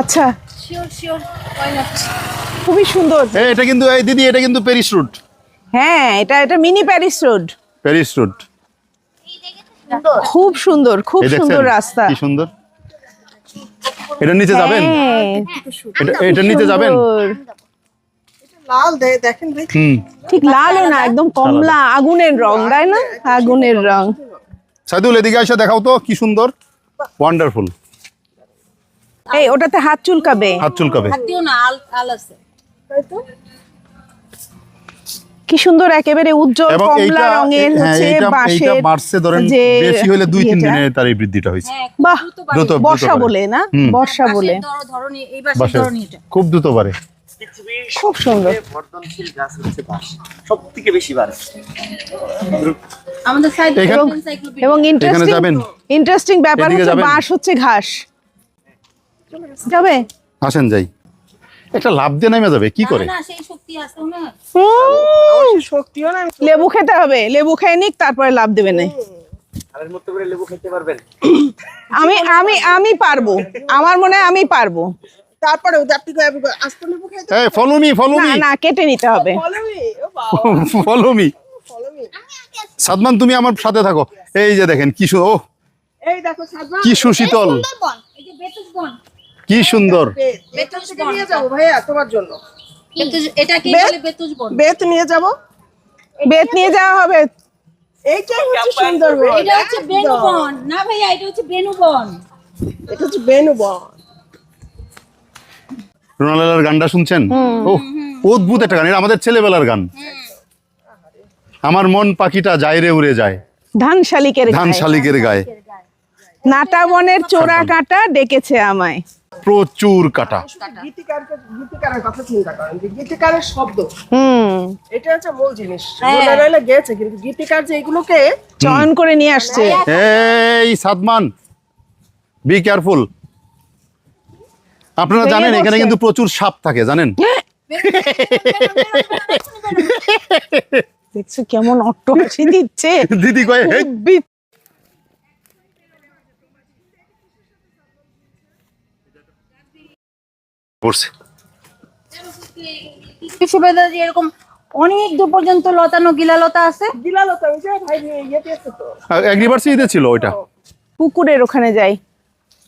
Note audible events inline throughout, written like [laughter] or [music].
আচ্ছা। খুবই সুন্দর। এটা কিন্তু এই দিদি এটা কিন্তু প্যারিস রুট হ্যাঁ এটা এটা mini Paris road Paris route খুব সুন্দর খুব সুন্দর রাস্তা। কি সুন্দর। এটা নিচে যাবেন? হ্যাঁ, এটা নিচে যাবেন? লাল দেখেন ভাই। হুম। ঠিক লালও না একদম কমলা আগুনের রং তাই না? আগুনের রং। সাইদুল এদিকে এসে দেখাও তো কি সুন্দর। ওয়ান্ডারফুল এই ওটাতে হাত চুলকাবে। হাত চুলকাবে। হাত দিও না আল আল আছে। তাই তো কি সুন্দর একেবারে উজ্জ্বল কমলা রঙের হ্যাঁ হচ্ছে বাঁশের মার্চে ধরেন বেশি হলে দুই তিন। দিনে তার এই বৃদ্ধিটা হয়েছে। হ্যাঁ খুব বাহ দ্রুত বর্ষা বলে না? বর্ষা বলে। ধরনি এই বাসে ধরনি এটা। খুব দ্রুত বাড়ে। খুব সুন্দর। বর্ধনশীল গাছ হচ্ছে বাঁশ। সব থেকে বেশি বাড়ে। আমাদের সাইড এবং ইন্টারেস্টিং যাবেন? ইন্টারেস্টিং ব্যাপার হচ্ছে? বাঁশ হচ্ছে ঘাস। যাবে? আসেন যাই। একটা লাভ দিয়ে নেমে যাবে কি করে? না সেই শক্তি আছে না। হুম, শক্তিও না লেবু খেতে হবে লেবু খেয়ে নিক তারপরে লাভ দেবে না। ধানের মতো করে লেবু খেতে পারবেন? আমি আমি আমি পারব। আমার মনে হয় আমি পারব। তারপরে ফলো মি ফলো না মি না কেটে নিতে হবে। ফলো মি [laughs] সাদমান তুমি আমার সাথে থাকো। এই যে দেখেন কি ও। এই দেখো কি সুশীতল। এই যে কি সুন্দর। বেত নিয়ে যাব ভাইয়া তোমার জন্য। এটাকে বেত? বেতুজ বন? বেত নিয়ে যাব। বেত নিয়ে যাওয়া হবে। এইটাই হচ্ছে সুন্দর এটা হচ্ছে বেনু না ভাইয়া এটা হচ্ছে বেনু এটা হচ্ছে বেনু বন। গানটা শুনছেন? ও অদ্ভুত একটা গান। এটা আমাদের ছেলেবেলার গান। আমার মন পাখিটা যায় রে উড়ে যায়। ধান শালিকের ধান গায়ে। শালিকের গায়ে। নাটা বনের চোরা কাটা ডেকেছে আমায়। প্রচুর কাটা। গীতিকারের কথা চিন্তা করেন যে গীতিকারের শব্দ। হুম। এটা হচ্ছে মূল জিনিস। গেছে কিন্তু গীতিকার যে এগুলোকে চয়ন করে নিয়ে আসছে। এই সাদমান বি কেয়ারফুল আপনারা জানেন এখানে কিন্তু প্রচুর সাপ থাকে জানেন? [laughs] দেখছ কেমন অট্ট দিচ্ছে? দিদি কয়ে "হেই, বি- পড়ছে সুবেদা এরকম অনেক দূর পর্যন্ত লতানো গিলালতা আছে। দিলালতা ওই যে ভাই ইয়েতে আছে তো। অ্যাগ্রিভার্সিটিতে ছিল ওইটা। পুকুরের ওখানে যাই।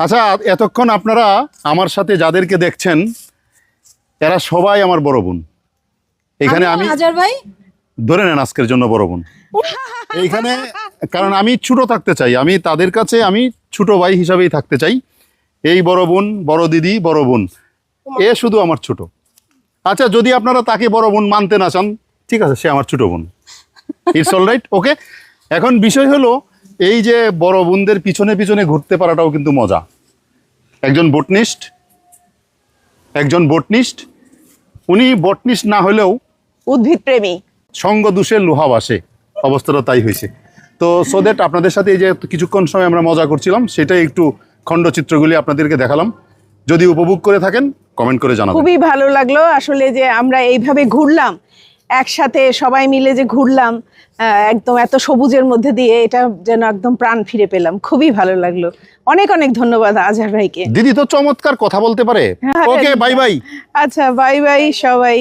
আচ্ছা এতক্ষণ আপনারা আমার সাথে যাদেরকে দেখছেন এরা সবাই আমার বড় বোন। এখানে আমি হাজার ভাই। ধরে নেন আজকের জন্য বড় বোন। এইখানে কারণ আমি ছোট থাকতে চাই। আমি তাদের কাছে আমি ছোট ভাই হিসাবেই থাকতে চাই। এই বড় বোন বড় দিদি বড় বোন। এ শুধু আমার ছোট। আচ্ছা যদি আপনারা তাকে বড় বোন মানতে না চান ঠিক আছে সে আমার ছোট বোন। ইটস অল রাইট ওকে এখন বিষয় হলো এই যে বড় বোনদের পিছনে পিছনে ঘুরতে পারাটাও কিন্তু মজা। একজন বটনিস্ট একজন বটনিস্ট উনি বটনিস্ট না হলেও উদ্ভিদ প্রেমী সঙ্গ দোষে লোহা বাসে। অবস্থাটা তাই হয়েছে। তো সো দ্যাট আপনাদের সাথে এই যে কিছুক্ষণ সময় আমরা মজা করছিলাম সেটাই একটু খণ্ডচিত্রগুলি আপনাদেরকে দেখালাম। যদি উপভোগ করে থাকেন কমেন্ট করে জানাবেন। খুবই ভালো লাগল আসলে যে আমরা এইভাবে ঘুরলাম একসাথে সবাই মিলে যে ঘুরলাম আহ, একদম এত সবুজের মধ্যে দিয়ে এটা যেন একদম প্রাণ ফিরে পেলাম। খুবই ভালো লাগল। অনেক অনেক ধন্যবাদ আজহার ভাইকে। দিদি তো চমৎকার কথা বলতে পারে। ওকে বাই বাই আচ্ছা বাই বাই সবাই।